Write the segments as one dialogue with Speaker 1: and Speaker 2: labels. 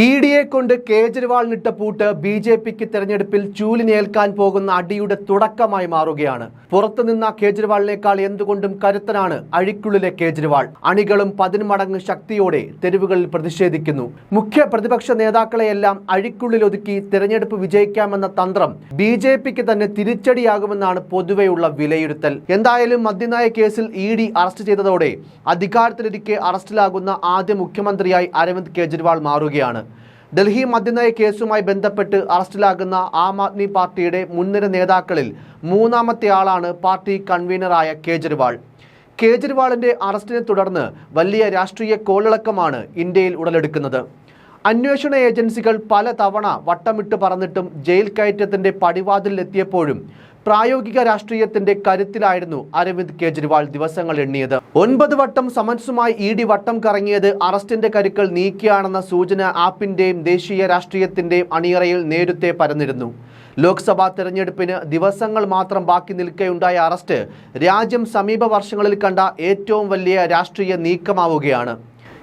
Speaker 1: E ഡിയെ കൊണ്ട് കേജ്രിവാളിനിട്ട പൂട്ട് B J പിക്ക് തെരഞ്ഞെടുപ്പിൽ ചൂലിനേൽക്കാൻ പോകുന്ന അടിയുടെ തുടക്കമായി മാറുകയാണ്. പുറത്തുനിന്ന കേജ്രിവാളിനേക്കാൾ എന്തുകൊണ്ടും കരുത്തനാണ് അഴിക്കുള്ളിലെ കേജ്രിവാൾ. അണികളും പതിന്മടങ്ങ് ശക്തിയോടെ തെരുവുകളിൽ പ്രതിഷേധിക്കുന്നു. മുഖ്യ പ്രതിപക്ഷ നേതാക്കളെയെല്ലാം അഴിക്കുള്ളിൽ ഒതുക്കി തെരഞ്ഞെടുപ്പ് വിജയിക്കാമെന്ന തന്ത്രം ബി ജെ പിക്ക് തന്നെ തിരിച്ചടിയാകുമെന്നാണ് പൊതുവെയുള്ള വിലയിരുത്തൽ. എന്തായാലും മദ്യനായ കേസിൽ ഇ ഡി അറസ്റ്റ് ചെയ്തതോടെ അധികാരത്തിലിരിക്കെ അറസ്റ്റിലാകുന്ന ആദ്യ മുഖ്യമന്ത്രിയായി അരവിന്ദ് കേജ്രിവാൾ മാറുകയാണ്. ഡൽഹി മദ്യനയ കേസുമായി ബന്ധപ്പെട്ട് അറസ്റ്റിലാകുന്ന ആം ആദ്മി പാർട്ടിയുടെ മുൻനിര നേതാക്കളിൽ മൂന്നാമത്തെ ആളാണ് പാർട്ടി കൺവീനറായ കേജ്രിവാൾ. കേജ്രിവാളിന്റെ അറസ്റ്റിനെ തുടർന്ന് വലിയ രാഷ്ട്രീയ കോളിളക്കമാണ് ഇന്ത്യയിൽ ഉടലെടുക്കുന്നത്. അന്വേഷണ ഏജൻസികൾ പല തവണ വട്ടമിട്ട് പറന്നിട്ടും ജയിൽ കയറ്റത്തിന്റെ പടിവാതിലെത്തിയപ്പോഴും പ്രായോഗിക രാഷ്ട്രീയത്തിന്റെ കരുത്തിലായിരുന്നു അരവിന്ദ് കെജ്രിവാൾ ദിവസങ്ങൾ എണ്ണിയത്. ഒൻപത് വട്ടം സമൻസുമായി ഇ ഡി വട്ടം കറങ്ങിയത് അറസ്റ്റിന്റെ കരുക്കൾ നീക്കിയാണെന്ന സൂചന ആപ്പിന്റെയും ദേശീയ രാഷ്ട്രീയത്തിന്റെയും അണിയറയിൽ നേരത്തെ പരന്നിരുന്നു. ലോക്സഭാ തെരഞ്ഞെടുപ്പിന് ദിവസങ്ങൾ മാത്രം ബാക്കി നിൽക്കെയുണ്ടായ അറസ്റ്റ് രാജ്യം സമീപ വർഷങ്ങളിൽ കണ്ട ഏറ്റവും വലിയ രാഷ്ട്രീയ നീക്കമാവുകയാണ്.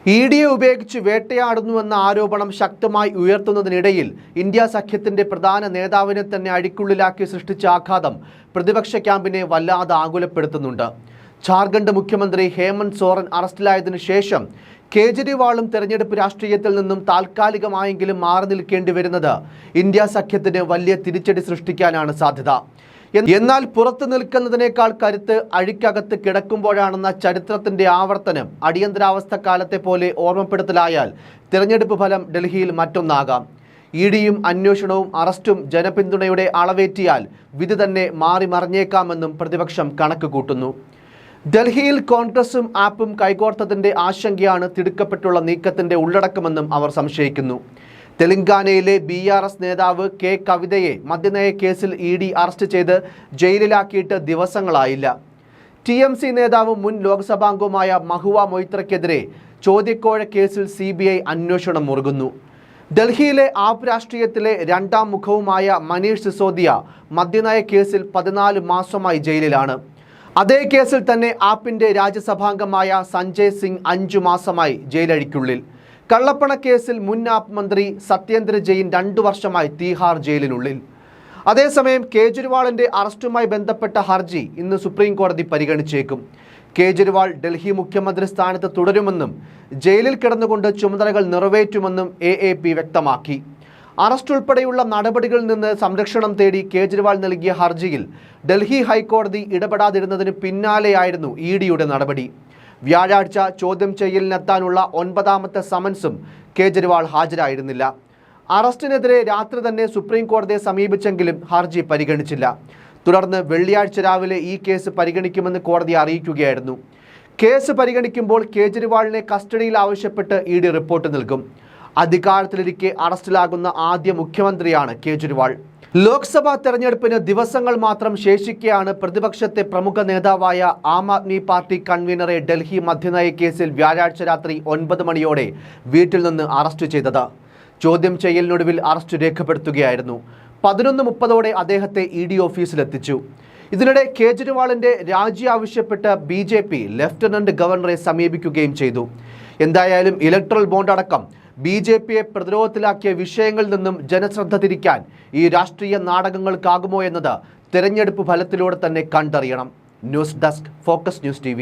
Speaker 1: ഇ ഡിയെ ഉപയോഗിച്ച് വേട്ടയാടുന്നുവെന്ന ആരോപണം ശക്തമായി ഉയർത്തുന്നതിനിടയിൽ ഇന്ത്യ സഖ്യത്തിന്റെ പ്രധാന നേതാവിനെ തന്നെ അഴിക്കുള്ളിലാക്കി സൃഷ്ടിച്ച ആഘാതം പ്രതിപക്ഷ ക്യാമ്പിനെ വല്ലാതെ ആകുലപ്പെടുത്തുന്നുണ്ട്. ജാർഖണ്ഡ് മുഖ്യമന്ത്രി ഹേമന്ത് സോറൻ അറസ്റ്റിലായതിനു ശേഷം കേജ്രിവാളും തെരഞ്ഞെടുപ്പ് രാഷ്ട്രീയത്തിൽ നിന്നും താൽക്കാലികമായെങ്കിലും മാറി നിൽക്കേണ്ടി വരുന്നത് ഇന്ത്യ സഖ്യത്തിന് വലിയ തിരിച്ചടി സൃഷ്ടിക്കാനാണ് സാധ്യത. എന്നാൽ പുറത്തു നിൽക്കുന്നതിനേക്കാൾ കരുത്ത് അഴിക്കകത്ത് കിടക്കുമ്പോഴാണെന്ന ചരിത്രത്തിന്റെ ആവർത്തനം അടിയന്തരാവസ്ഥ കാലത്തെ പോലെ ഓർമ്മപ്പെടുത്തലായാൽ തിരഞ്ഞെടുപ്പ് ഫലം ഡൽഹിയിൽ മറ്റൊന്നാകാം. ഇ ഡിയും അന്വേഷണവും അറസ്റ്റും ജനപിന്തുണയുടെ അളവേറ്റിയാൽ വിധി തന്നെ മാറി മറിഞ്ഞേക്കാമെന്നും പ്രതിപക്ഷം കണക്ക് കൂട്ടുന്നു ഡൽഹിയിൽ കോൺഗ്രസും ആപ്പും കൈകോർത്തതിന്റെ ആശങ്കയാണ് തിടുക്കപ്പെട്ടുള്ള നീക്കത്തിന്റെ ഉള്ളടക്കമെന്നും അവർ സംശയിക്കുന്നു. തെലങ്കാനയിലെ ബി ആർ എസ് നേതാവ് കെ കവിതയെ മദ്യനയ കേസിൽ ഇ ഡി അറസ്റ്റ് ചെയ്ത് ജയിലിലാക്കിയിട്ട് ദിവസങ്ങളായില്ല. ടി എം സി നേതാവ് മുൻ ലോക്സഭാംഗവുമായ മഹുവ മൊയ്ത്രയ്ക്കെതിരെ ചോദ്യക്കോഴ കേസിൽ സി ബി ഐ അന്വേഷണം മുറുകുന്നു. ഡൽഹിയിലെ ആപ് രാഷ്ട്രീയത്തിലെ രണ്ടാം മുഖവുമായ മനീഷ് സിസോദിയ മദ്യനയ കേസിൽ പതിനാല് മാസമായി ജയിലിലാണ്. അതേ കേസിൽ തന്നെ ആപ്പിന്റെ രാജ്യസഭാംഗമായ സഞ്ജയ് സിംഗ് അഞ്ചു മാസമായി ജയിലഴിക്കുള്ളിൽ. കള്ളപ്പണ കേസിൽ മുൻ ആപ്പ് മന്ത്രി സത്യേന്ദ്ര ജെയിൻ രണ്ടു വർഷമായി തീഹാർ ജയിലിനുള്ളിൽ. അതേസമയം കേജ്രിവാളിന്റെ അറസ്റ്റുമായി ബന്ധപ്പെട്ട ഹർജി ഇന്ന് സുപ്രീം കോടതി പരിഗണിച്ചേക്കും. കേജ്രിവാൾ ഡൽഹി മുഖ്യമന്ത്രി സ്ഥാനത്ത് തുടരുമെന്നും ജയിലിൽ കിടന്നുകൊണ്ട് ചുമതലകൾ നിറവേറ്റുമെന്നും എ എ പി വ്യക്തമാക്കി. അറസ്റ്റ് ഉൾപ്പെടെയുള്ള നടപടികളിൽ നിന്ന് സംരക്ഷണം തേടി കേജ്രിവാൾ നൽകിയ ഹർജിയിൽ ഡൽഹി ഹൈക്കോടതി ഇടപെടാതിരുന്നതിന് പിന്നാലെയായിരുന്നു ഇ ഡിയുടെ നടപടി. വ്യാഴാഴ്ച ചോദ്യം ചെയ്യലിനെത്താനുള്ള ഒൻപതാമത്തെ സമൻസും കേജ്രിവാൾ ഹാജരായിരുന്നില്ല. അറസ്റ്റിനെതിരെ രാത്രി തന്നെ സുപ്രീം കോടതിയെ സമീപിച്ചെങ്കിലും ഹർജി പരിഗണിച്ചില്ല. തുടർന്ന് വെള്ളിയാഴ്ച രാവിലെ ഈ കേസ് പരിഗണിക്കുമെന്ന് കോടതി അറിയിക്കുകയായിരുന്നു. കേസ് പരിഗണിക്കുമ്പോൾ കേജ്രിവാളിനെ കസ്റ്റഡിയിൽ ആവശ്യപ്പെട്ട് ഇ ഡി റിപ്പോർട്ട് നൽകും. അധികാരത്തിലിരിക്കെ അറസ്റ്റിലാകുന്ന ആദ്യ മുഖ്യമന്ത്രിയാണ് കേജ്രിവാൾ. ലോക്സഭാ തെരഞ്ഞെടുപ്പിന് ദിവസങ്ങൾ മാത്രം ശേഷിക്കെയാണ് പ്രതിപക്ഷത്തെ പ്രമുഖ നേതാവായ ആം ആദ്മി പാർട്ടി കൺവീനറെ ഡൽഹി മദ്യനയ കേസിൽ വ്യാഴാഴ്ച രാത്രി ഒൻപത് മണിയോടെ വീട്ടിൽ നിന്ന് അറസ്റ്റ് ചെയ്തത്. ചോദ്യം ചെയ്യലിനൊടുവിൽ അറസ്റ്റ് രേഖപ്പെടുത്തുകയായിരുന്നു. പതിനൊന്ന് മുപ്പതോടെ അദ്ദേഹത്തെ ഇ ഡി ഓഫീസിലെത്തിച്ചു. ഇതിനിടെ കേജ്രിവാളിന്റെ രാജി ആവശ്യപ്പെട്ട് ബി ജെ പി ലഫ്റ്റനന്റ് ഗവർണറെ സമീപിക്കുകയും ചെയ്തു. എന്തായാലും ഇലക്ട്രൽ ബോണ്ട് അടക്കം ബി ജെ പിയെ പ്രതിരോധത്തിലാക്കിയ വിഷയങ്ങളിൽ നിന്നും ജനശ്രദ്ധ തിരിക്കാൻ ഈ രാഷ്ട്രീയ നാടകങ്ങൾക്കാകുമോ എന്നത് തെരഞ്ഞെടുപ്പ് ഫലത്തിലൂടെ തന്നെ കണ്ടറിയണം. News desk focus news T